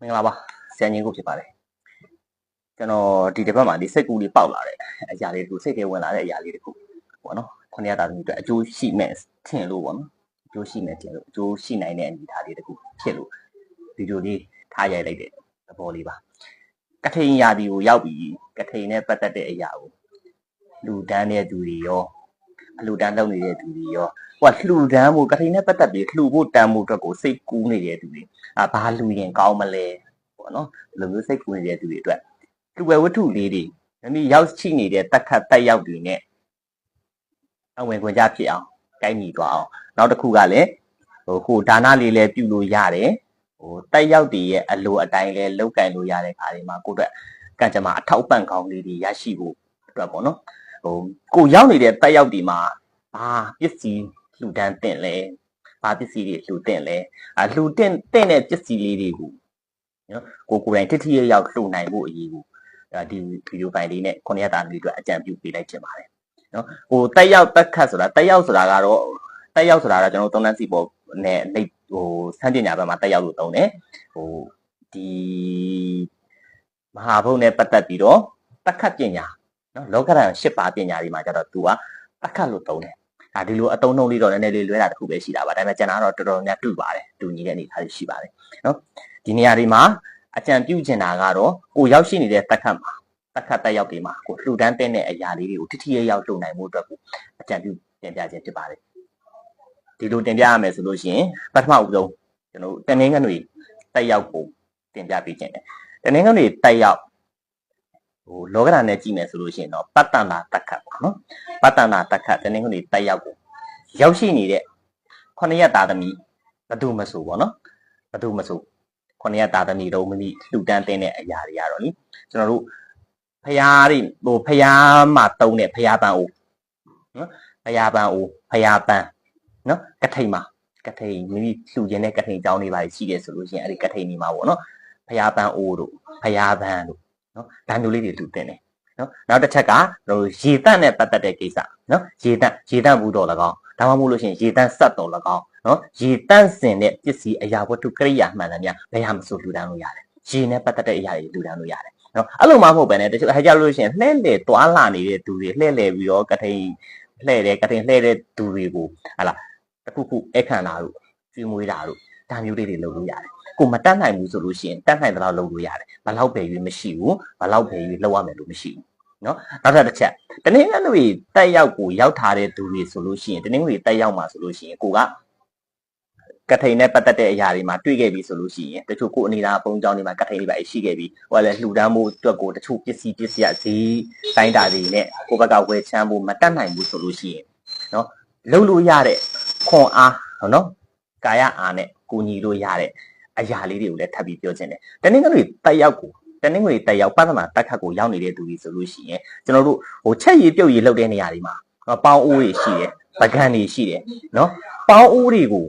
မင်္ဂလာပါဆရာညီကိုဖြစ်ပါတယ်ကျွန်တော်ဒီတစ်ပတ်မှာဒီစိတ်ကူးလေးပေါက်လာတဲ့အရာလေးတခုစိတ်ထဲဝင်လာတဲ့အရာလေးတခုပေါ့နော်ခုနှစ်ရတာသမီးအတွက်အကျိုးရှိမဲ့ထင်လို့ပေါ့နော်အကျိုးရှိမဲ့ထင်လို့အကျိုးရှိနိုင်တဲ့အနေအထားလေးတခုဖြစ်လို့ဗီဒီယိုလေးထားရိုက်လိုက်တဲ့သဘောလေးပါကထိန်ရာဒီကိုရောက်ပြီးကထိန်နဲ့ပတ်သက်တဲ့အရာကိုလူတန်းတဲ့သူတွေရော အလူတန်းလုပ်နေတဲ့သူတွေရောဟိုကလှူဒန်းမှုကထိန်နဲ့ပတ်သက်ပြီးလှူဖို့တန်းမှုအတွက်ကိုစိတ်ကူးနေတဲ့သူတွေအာဘာလှူရင်ကောင်းမလဲပေါ့နော်ဒီလိုမျိုးစိတ်ကူးနေတဲ့သူတွေအတွက်လူဝဲဝတ္ထုလေးတွေမမီရောက်ချိနေတဲ့တက်ခတ်တက်ရောက်တွေနဲ့အဝင်ခွင့်ကြဖြစ်အောင်ကိုင်းညီသွားအောင်နောက်တစ်ခုကလည်းဟိုကိုဒါနလေးလည်းပြုလို့ရတယ်ဟိုတက်ရောက်တွေရဲ့အလိုအတိုင်းလည်းလောက်ကင်လို့ရတဲ့ခါတွေမှာကိုယ့်အတွက်ကံကြမ္မာအထောက်ပံ့ကောင်းလေးတွေရရှိဖို့အတွက်ပေါ့နော် ဟိုကိုရောက်နေတဲ့တက်ရောက်တွေမှာဘာပစ္စည်းလှူဒန်းတင်လဲဘာပစ္စည်းတွေလှူတင်လဲအလှူတင်တင်တဲ့ပစ္စည်းလေးတွေကိုနော်ကိုကိုယ်တိုင်တတိယရောက်လှူနိုင်ဖို့အရေးကိုဒီဗီဒီယိုဖိုင်လေးနဲ့ခုနှစ်ရက်တာလေးအတွက်အကြံပြုပေးလိုက်ချင်ပါတယ်နော်ဟိုတက်ရောက်တက်ခတ်ဆိုတာတက်ရောက်ဆိုတာကတော့တက်ရောက်ဆိုတာကကျွန်တော်သုံးသပ်စီပေါ်နဲ့နေဟိုစမ်းပညာဘက်မှာတက်ရောက်လို့သုံးတယ်ဟိုဒီမဟာဘုတ်နဲ့ပတ်သက်ပြီးတော့တက်ခတ်ပညာ နော်လောကဓာတ်၈ပါးပညာတွေမှာကျတော့သူကတက်ခတ်လို့သုံးတယ်ဒါဒီလိုအတုံးနှုံးလေးတော့နည်းနည်းလေးလွဲတာတစ်ခုပဲရှိတာပါဒါပေမဲ့ကျန်တာတော့တော်တော်များတူပါတယ်တူညီတဲ့အနေအထားတွေရှိပါတယ်နော်ဒီနေရာတွေမှာအကြံပြုချင်တာကတော့ကိုရောက်ရှိနေတဲ့တက်ခတ်မှာတက်ခတ်တက်ရောက်တွေမှာကိုလှူဒန်းတဲ့အရာလေးတွေကိုတိတိယရောက်လုပ်နိုင်မှုအတွက်ကိုအကြံပြုတင်ပြခြင်းဖြစ်ပါတယ်ဒီလိုတင်ပြရမယ်ဆိုလို့ရှိရင်ပထမဦးဆုံးကျွန်တော်တနင်္ဂနွေတက်ရောက်ကိုတင်ပြပေးခြင်းတယ်တနင်္ဂနွေတက်ရောက် ဟိုလောကဓာတ်နဲ့ကြည့်မယ်ဆိုလို့ရှိရင်တော့ပတ္တနာတက်ခတ်ပေါ့နော်ပတ္တနာတက်ခတ်တနင်္ဂနွေတက်ရောက်ကိုရောက်ရှိနေတဲ့ခொနရက်သားသမီးဘသူမဆိုပေါ့နော်ဘသူမဆိုခொနရက်သားသမီးတို့မမိလှူဒန်းတဲ့အရာတွေကတော့လေကျွန်တော်တို့ဖျားတွေဟိုဖျားမှာတုံးတဲ့ဖျားပန်းအိုးနော်ဖျားပန်းအိုးဖျားပန်းနော်ကထိန်မှာကထိန်မိမိလှူခြင်းတဲ့ကထိန်ကြောင်းတွေပါရှိတယ်ဆိုလို့ရှိရင်အဲ့ဒီကထိန်ဒီမှာပေါ့နော်ဖျားပန်းအိုးတို့ဖျားပန်းတို့ နော်ဒါမျိုးလေးတွေလှူတင်တယ်နော်နောက်တစ်ချက်ကဟိုရေတန့်နဲ့ပတ်သက်တဲ့ကိစ္စနော်ရေတန့်ရေတန့်ဘူးတော့၎င်းဒါမှမဟုတ်လို့ရှိရင်ရေတန့်ဆက်တော်၎င်းနော်ရေတန့်စင်တဲ့ပစ္စည်းအရာဝတ္ထုကရိယာမှန်တယ်များဘယ်ဟာမဆိုလှူဒန်းလို့ရတယ်ရေနဲ့ပတ်သက်တဲ့အရာတွေလှူဒန်းလို့ရတယ်နော်အဲ့လိုမှမဟုတ်ပဲねတချို့ဟဲ့ကြလို့ရှိရင်လှဲ့လေတွာလာနေတဲ့သူတွေလှဲ့လေပြီးတော့ကထိန်လှဲ့တယ်ကထိန်လှဲ့တဲ့သူတွေကိုဟာလာတခုခုအခမ်းတာတို့ကျွေးမွေးတာတို့ ဒါမျိုးလေးတွေလုပ်လို့ရတယ်ကိုမတတ်နိုင်ဘူးဆိုလို့ရှိရင်တတ်နိုင်တဲ့လောက်လုပ်လို့ရတယ်ဘလောက်ပဲရွေးမရှိဘူးဘလောက်ပဲရွေးလောက်ရမယ်လို့မရှိဘူးနော်နောက်ထပ်တစ်ချက်တနင်္ဂနွေတက်ရောက်ကိုရောက်ထားတဲ့သူတွေဆိုလို့ရှိရင်တနင်္ဂနွေတက်ရောက်မှာဆိုလို့ရှိရင်ကိုကကထိန်နဲ့ပတ်သက်တဲ့အရာတွေမှာတွေ့ခဲ့ပြီဆိုလို့ရှိရင်တချို့ကိုအနေသားပုံကြောင်းတွေမှာကထိန်တွေပါရှိခဲ့ပြီဟိုကလည်းလှူဒန်းမှုအတွက်ကိုတချို့ပစ္စည်းပစ္စည်းအဈေးတိုင်းတာတွေနဲ့ကိုဘက်ကဝယ်ချမ်းဖို့မတတ်နိုင်ဘူးဆိုလို့ရှိရင်နော်လှုပ်လို့ရတဲ့ခွန်အားနော် ကာယအားနဲ့ကိုညီလို့ရတဲ့အရာလေးတွေကိုလည်းထပ်ပြီးပြောခြင်းတယ်တနင်္ဂနွေတက်ရောက်ကိုတနင်္ဂနွေတက်ရောက်ပသနာတက်ခတ်ကိုရောက်နေတဲ့သူတွေဆိုလို့ရှိရင်ကျွန်တော်တို့ဟိုချက်ရည်ပြုတ်ရည်လှုပ်တဲ့နေရာတွေမှာပေါင်းအိုးတွေရှိတယ်ပကံတွေရှိတယ်နော်ပေါင်းအိုးတွေကို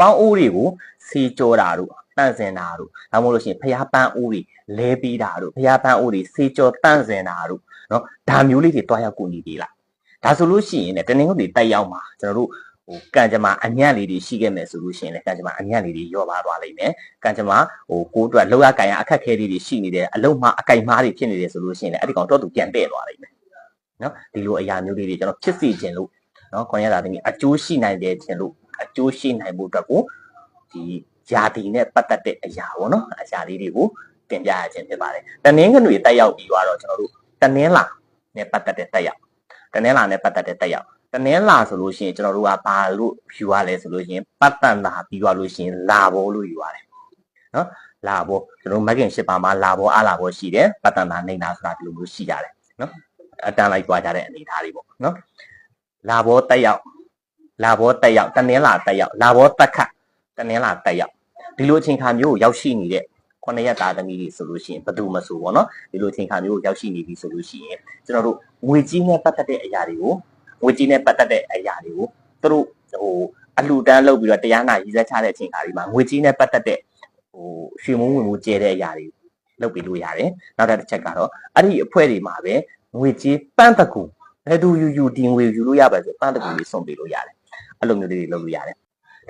ပေါင်းအိုးတွေကိုစီကြောတာတို့တန့်စင်တာတို့ဒါမှမဟုတ်လို့ရှိရင်ဖျားပန်းအိုးတွေလဲပြီးတာတို့ဖျားပန်းအိုးတွေစီကြောတန့်စင်တာတို့နော်ဒါမျိုးလေးတွေတွားရောက်ကိုနေပြီလားဒါဆိုလို့ရှိရင်လည်းတနင်္ဂနွေတက်ရောက်မှာကျွန်တော်တို့ ဟိုကံကြမ္မာအညံ့လေးတွေရှိခဲ့မယ်ဆိုလို့ရှိရင်လည်းကံကြမ္မာအညံ့လေးတွေရော့ပါသွားလိမ့်မယ်ကံကြမ္မာဟိုကိုယ်အတွက်လောက်ရကံရအခက်ခဲလေးတွေရှိနေတယ်အလုံးမအကြိုက်မားတွေဖြစ်နေတယ်ဆိုလို့ရှိရင်လည်းအဲ့ဒီကောင်တော့သူပြန်တဲ့သွားလိမ့်မယ်နော်ဒီလိုအရာမျိုးလေးတွေကျွန်တော်ဖြစ်စီခြင်းလို့နော်ခွန်ရတာသမီးအကျိုးရှိနိုင်တယ်ခြင်းလို့အကျိုးရှိနိုင်ဖို့အတွက်ကိုဒီຢာတီနဲ့ပတ်သက်တဲ့အရာပေါ့နော်အရာလေးတွေကိုတင်ပြရခြင်းဖြစ်ပါတယ်တနင်္ဂနွေတက်ရောက်ပြီးတော့ကျွန်တော်တို့တနင်္လာနဲ့ပတ်သက်တဲ့တက်ရောက်တနင်္လာနဲ့ပတ်သက်တဲ့တက်ရောက် တနင်္လာဆိုလို့ရှိရင်ကျွန်တော်တို့ကဘာလို့ယူရလဲဆိုလို့ရှိရင်ပတ်တန်လာပြီးသွားလို့ရှိရင်လာဘောလို့ယူရတယ်နော်လာဘောကျွန်တော်မဂ်ကင်ရှစ်ပါမှာလာဘောအလာဘောရှိတယ်ပတ်တန်လာနေတာဆိုတာဒီလိုမျိုးရှိရတယ်နော်အတန်လိုက်သွားကြတဲ့အနေအထားတွေပေါ့နော်လာဘောတက်ရောက်လာဘောတက်ရောက်တနင်္လာတက်ရောက်လာဘောတက်ခတ်တနင်္လာတက်ရောက်ဒီလိုအချိန်ခါမျိုးကိုရောက်ရှိနေတဲ့ခုနှစ်ရက်သားသမီးတွေဆိုလို့ရှိရင်ဘယ်သူမဆိုပေါ့နော်ဒီလိုအချိန်ခါမျိုးကိုရောက်ရှိနေပြီဆိုလို့ရှိရင်ကျွန်တော်တို့ငွေကြီးနဲ့ပတ်သက်တဲ့အရာတွေကို ငွေကြီးနဲ့ပတ်သက်တဲ့အရာတွေကိုသူတို့ဟိုအလှူဒန်းလုပ်ပြီးတော့တရားနာရည်စက်ချတဲ့အချိန်ခါဒီမှာငွေကြီးနဲ့ပတ်သက်တဲ့ဟိုရွှေမုံဝင်မှုကျဲတဲ့အရာတွေလုပ်ပြီးလို့ရတယ်နောက်တစ်ချက်ကတော့အဲ့ဒီအဖွဲ့တွေမှာပဲငွေကြီးပန်းတကူဘယ်သူယူယူဒီငွေယူလို့ရပါဆိုပန်းတကူလေး送ပေးလို့ရတယ်အဲ့လိုမျိုးလေးတွေလုပ်လို့ရတယ်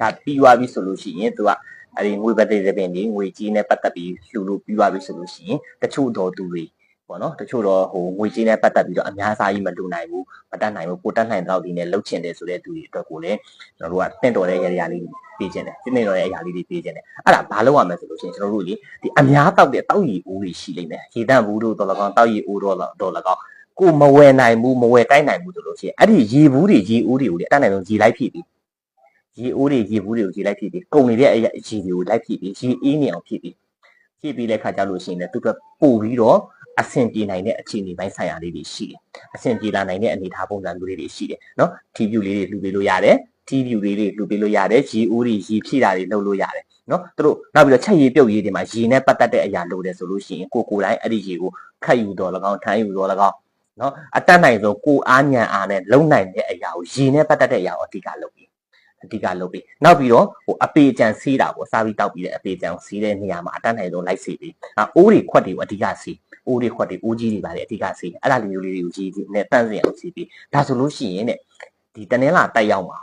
ဒါပြီးသွားပြီဆိုလို့ရှိရင်သူကအဲဒီငွေပတိသပင်ဒီငွေကြီးနဲ့ပတ်သက်ပြီးလှူလို့ပြီးသွားပြီဆိုလို့ရှိရင်တချို့တော်သူတွေ ပေါ့နော်တချို့တော့ဟိုငွေကြီးနဲ့ပတ်သက်ပြီးတော့အများစားကြီးမလှူနိုင်ဘူးမတတ်နိုင်ဘူးကိုတတ်နိုင်တော့ဒီနဲ့လှုပ်ချင်တယ်ဆိုတဲ့သူတွေအတွက်ကိုလည်းကျွန်တော်တို့ကတင့်တော်တဲ့ရရလေးပေးခြင်းတယ်တင့်တော်တဲ့အရာလေးတွေပေးခြင်းတယ်အဲ့ဒါဘာလို့ရမလဲဆိုလို့ရှိရင်ကျွန်တော်တို့လေဒီအများတောက်တဲ့တောက်ရည်ဦးတွေရှိလိမ့်မယ်ရေတန့်ဘူးတို့တော်လကောင်တောက်ရည်ဦးတို့တော်လကောင်ကိုမဝယ်နိုင်ဘူးမဝယ်တိုက်နိုင်ဘူးဆိုလို့ရှိရင်အဲ့ဒီရေဘူးတွေရေဦးတွေကိုလေအတတ်နိုင်ဆုံးရေလိုက်ဖြစ်ပြီးရေဦးတွေရေဘူးတွေကိုရေလိုက်ဖြစ်ပြီးကုန်နေတဲ့အရာရေတွေကိုလိုက်ဖြစ်ပြီးရေအေးနေအောင်ဖြစ်ပြီးဖြစ်ပြီးတဲ့ခါကျလို့ရှိရင်လည်းသူကပို့ပြီးတော့ အဆင်ပြေနိုင်တဲ့အခြေအနေပိုင်းဆိုင်ရာလေးတွေရှိတယ်။အဆင်ပြေလာနိုင်တဲ့အနေအထားပုံစံမျိုးလေးတွေရှိတယ်နော်။ TV လေးတွေလှူပေးလို့ရတယ်။ TV လေးတွေလှူပေးလို့ရတယ်။ရေအိုးတွေရေဖြည့်တာတွေလုပ်လို့ရတယ်နော်။သူတို့နောက်ပြီးတော့ချက်ရည်ပြုတ်ရည်တွေမှာရေနဲ့ပတ်သက်တဲ့အရာလိုတယ်ဆိုလို့ရှိရင်ကိုကိုယ်တိုင်အဲ့ဒီရေကိုခတ်ယူတော့၎င်းထမ်းယူတော့၎င်းနော်အတတ်နိုင်ဆုံးကိုအားညံအားနဲ့လုံနိုင်တဲ့အရာကိုရေနဲ့ပတ်သက်တဲ့အရာကိုအဓိကလုပ်ပြီး အဓိကလုပ်ပြီးနောက်ပြီးတော့ဟိုအပေကြံစီးတာပေါ့စားပြီးတောက်ပြီးတဲ့အပေကြံစီးတဲ့နေရာမှာအတတ်နိုင်ဆုံးလိုက်စီပြီးအာအိုးတွေခွက်တွေကိုအဓိကစီးအိုးတွေခွက်တွေအိုးကြီးတွေပါလေအဓိကစီးအဲ့ဒါလိုမျိုးလေးတွေကိုကြီးကြီးနဲ့တန့်စင်အောင်စီးပြီးဒါဆိုလို့ရှိရင်တဲ့ဒီတနင်္လာတက်ရောက်မှာ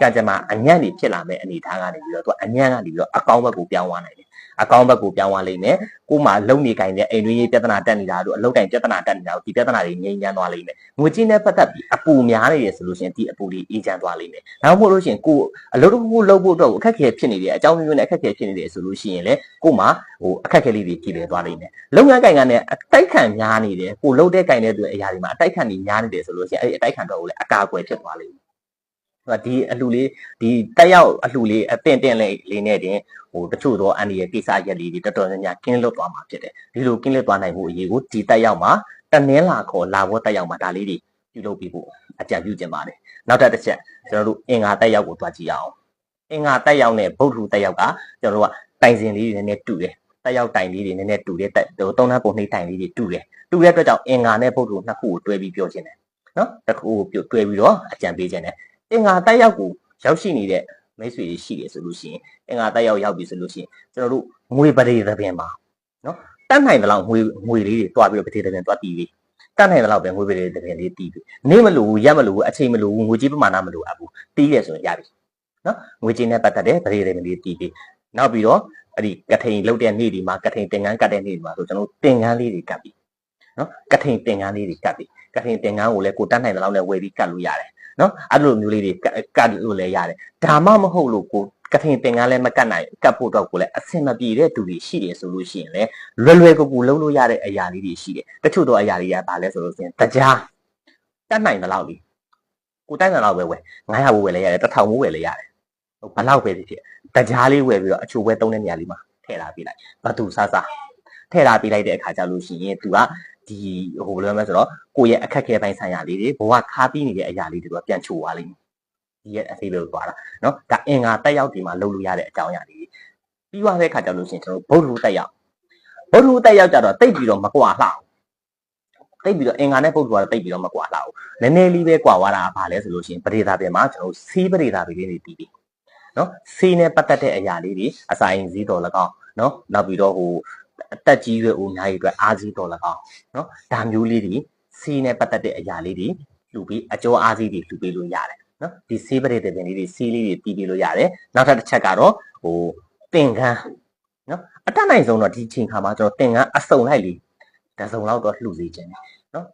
ကြကြမှာအညံ့တွေဖြစ်လာမဲ့အနေအထားကနေပြီးတော့သူကအညံ့ကနေပြီးတော့အကောင်းဘက်ကိုပြောင်းသွားနိုင်တယ် အကောင်းဘက်ကိုပြောင်းသွားလိမ့်မယ်ကိုမှလုံနေကြတဲ့အိမ်တွင်းရေးပြဿနာတက်နေတာတို့အလုပ်တိုင်ပြဿနာတက်နေတာတို့ဒီပြဿနာတွေငြိမ်းချမ်းသွားလိမ့်မယ်ငွေချင်းနဲ့ပတ်သက်ပြီးအပူများနေရဆိုလို့ရှိရင်ဒီအပူတွေအေးချမ်းသွားလိမ့်မယ်နောက်မို့လို့ရှိရင်ကိုအလုပ်တစ်ခုခုလုပ်ဖို့အတွက်ကိုအခက်အခဲဖြစ်နေတယ်အကြောင်းမျိုးနဲ့အခက်အခဲဖြစ်နေတယ်ဆိုလို့ရှိရင်လေကိုမှဟိုအခက်အခဲလေးတွေကြည့်လေသွားလိမ့်မယ်လုပ်ငန်းကိုင်ကနဲ့အတိုက်ခံများနေတယ်ကိုလုပ်တဲ့ကိုင်တဲ့သူအရာတွေမှာအတိုက်ခံတွေများနေတယ်ဆိုလို့ရှိရင်အဲ့ဒီအတိုက်ခံတော့ကိုလည်းအကာအကွယ်ဖြစ်သွားလိမ့်မယ် ဒီအလှလေးဒီတက်ရောက်အလှလေးအတင့်တင့်လေးလေးနဲ့တင်ဟိုတချို့သောအန်ဒီရဲ့ကိစ္စရက်လေးတွေတော်တော်များများကင်းလွတ်သွားမှာဖြစ်တယ်ဒီလိုကင်းလွတ်သွားနိုင်မှုအရေးကိုဒီတက်ရောက်မှာတနင်းလာခေါ်လာဘောတက်ရောက်မှာဒါလေးတွေပြုလုပ်ပြီးဖို့အကြံပြုခြင်းပါတယ်နောက်တစ်ချက်ကျွန်တော်တို့အင်္ဂါတက်ရောက်ကိုတွားကြည့်အောင်အင်္ဂါတက်ရောက်နဲ့ဗုဒ္ဓတက်ရောက်ကကျွန်တော်တို့ကတိုင်စင်လေးတွေနည်းနည်းတူတယ်တက်ရောက်တိုင်လေးတွေနည်းနည်းတူတယ်တက်ဟိုသုံးနှန်းပုံနှိမ့်တိုင်လေးတွေတူတယ်တူတဲ့အတွက်ကြောင့်အင်္ဂါနဲ့ဗုဒ္ဓနှစ်ခုကိုတွဲပြီးပြောခြင်းတယ်နော်တစ်ခုကိုတွဲပြီးတော့အကြံပေးခြင်းတယ် အင်္ဂါတက်ရောက်ကိုရောက်ရှိနေတဲ့မိတ်ဆွေတွေရှိတယ်ဆိုလို့ရှိရင်အင်္ဂါတက်ရောက်ရောက်ပြီဆိုလို့ရှိရင်ကျွန်တော်တို့ငွေပရိသပင်ပါနော်တတ်နိုင်တဲ့လောက်ငွေငွေလေးတွေတွားပြီးတော့ပရိသပင်တွားတီးပြီးတတ်နိုင်တဲ့လောက်ပဲငွေပရိသပင်လေးတီးပြီးနေမလို့ရက်မလို့အချိန်မလို့ငွေကြီးပမာဏမလို့အပ်ဘူးတီးရဆိုရင်ရပြီနော်ငွေကြီးနဲ့ပတ်သက်တဲ့ပရိသပင်လေးတီးပြီးနောက်ပြီးတော့အဲ့ဒီကထိန်လုတ်တဲ့နေ့ဒီမှာကထိန်တင်ငန်းကတ်တဲ့နေ့ဒီမှာဆိုကျွန်တော်တင်ငန်းလေးတွေကတ်ပြီးနော်ကထိန်တင်ငန်းလေးတွေကတ်ပြီး ကထိန်တင်ငန်းကိုလည်းကိုတတ်နိုင်တဲ့လောက်နဲ့ဝယ်ပြီးကတ်လို့ရတယ်နော်အဲ့လိုမျိုးလေးတွေကတ်လို့လည်းရတယ်ဒါမှမဟုတ်လို့ကိုကထင်တင်ကန်းလည်းမကတ်နိုင်ကတ်ဖို့တော့ကိုလည်းအဆင်မပြေတဲ့သူတွေရှိတယ်ဆိုလို့ရှိရင်လည်းလွယ်လွယ်ကူကူလုံးလို့ရတဲ့အရာလေးတွေရှိတယ်တချို့တော့အရာတွေကဘာလဲဆိုလို့ရှိရင်တကြားတတ်နိုင်တဲ့လောက်လေးကိုတိုက်တဲ့လောက်ပဲဝယ်900ဘူးဝယ်လည်းရတယ်1000ဘူးဝယ်လည်းရတယ်ဟိုဘလောက်ပဲဖြစ်ဖြစ်တကြားလေးဝယ်ပြီးတော့အချိုပဲသုံးတဲ့နေရာလေးမှာထည့်ထားပေးလိုက်ဘသူစားစားထည့်ထားပေးလိုက်တဲ့အခါကျလို့ရှိရင် तू က ဒီဟိုဘယ်လိုလဲဆိုတော့ကိုယ့်ရဲ့အခက်ခဲပိုင်းဆိုင်ရာလေးတွေဘဝခါးပြီးနေတဲ့အရာလေးတွေကပြန်ချိုသွားလိမ့်မယ်ဒီရဲ့အသေးလေးကိုသွားတာเนาะဒါအင်္ဂါတက်ရောက်ဒီမှာလုပ်လို့ရတဲ့အကြောင်းအရာလေးပြီးသွားတဲ့အခါကျလို့ရှိရင်ကျွန်တော်ဗုဒ္ဓတက်ရောက်ဗုဒ္ဓတက်ရောက်ကြတော့တိတ်ပြီးတော့မကွာလှအောင်တိတ်ပြီးတော့အင်္ဂါနဲ့ဗုဒ္ဓကတော့တိတ်ပြီးတော့မကွာလှအောင်နည်းနည်းလေးပဲကွာသွားတာကဘာလဲဆိုလို့ရှိရင်ပရိသတ်ပြင်မှာကျွန်တော်စီးပရိသတ်တွေလေးတွေတီးပြီးเนาะစီးနဲ့ပတ်သက်တဲ့အရာလေးတွေအစာရင်စည်းတော်၎င်းเนาะနောက်ပြီးတော့ဟို အသက်ကြီးရွယ်အိုများတွေအတွက်အားစီးတော်လကောင်းနော်ဒါမျိုးလေးတွေဆေးနဲ့ပတ်သက်တဲ့အရာလေးတွေလှူပြီးအကျော်အားစီးတွေလှူပေးလို့ရတယ်နော်ဒီဆေးပရိသေပင်လေးတွေဆေးလေးတွေတီးပေးလို့ရတယ်နောက်ထပ်တစ်ချက်ကတော့ဟိုသင်္ကန်းနော်အတတ်နိုင်ဆုံးတော့ဒီချိန်ခါမှာကျွန်တော်သင်္ကန်းအစုံလိုက်လေးတစုံလောက်တော့လှူစေခြင်းနော်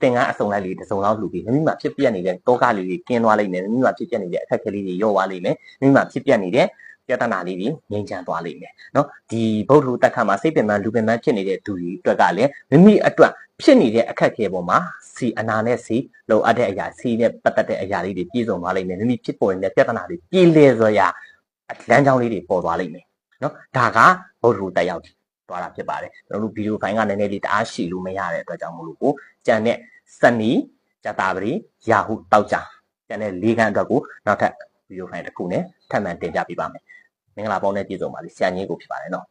သင်္ကန်းအစုံလိုက်လေးတစုံလောက်လှူပြီးမိမိမှာဖြစ်ပြက်နေတဲ့တောကလေးတွေကင်းသွားလိမ့်မယ်မိမိမှာဖြစ်ပြက်နေတဲ့အခက်အခဲလေးတွေရော့သွားလိမ့်မယ်မိမိမှာဖြစ်ပြက်နေတဲ့ ပြဿနာလေးတွေငြိမ်းချမ်းသွားလိမ့်မယ်နော်ဒီဗုဒ္ဓတက်ခါမှာစိတ်ပင်ပန်းလူပင်ပန်းဖြစ်နေတဲ့သူတွေအတွက်ကလည်းမိမိအတွက်ဖြစ်နေတဲ့အခက်အခဲပေါ်မှာစီအနာနဲ့စီလိုအပ်တဲ့အရာစီနဲ့ပတ်သက်တဲ့အရာလေးတွေပြည့်စုံသွားလိမ့်မယ်မိမိဖြစ်ပေါ်နေတဲ့ပြဿနာတွေပြေလည်စွာရာလမ်းကြောင်းလေးတွေပေါ်သွားလိမ့်မယ်နော်ဒါကဗုဒ္ဓတက်ရောက်သွားတာဖြစ်ပါတယ်ကျွန်တော်တို့ဗီဒီယိုဖိုင်ကနည်းနည်းလေးတအားရှိလို့မရတဲ့အတွက်ကြောင့်မလို့ကိုကြံတဲ့စနီဇတာပရိယာဟုတောက်ကြကြံတဲ့လေးခန်းအတွက်ကိုနောက်ထပ် ဗီဒီယိုဖိုင်တစ်ခုနဲ့ထပ်မံတင်ပြပေးပါမယ်မင်္ဂလာပေါင်းနဲ့ပြည့်စုံပါလိဆရာကြီးကိုဖြစ်ပါတယ်နော်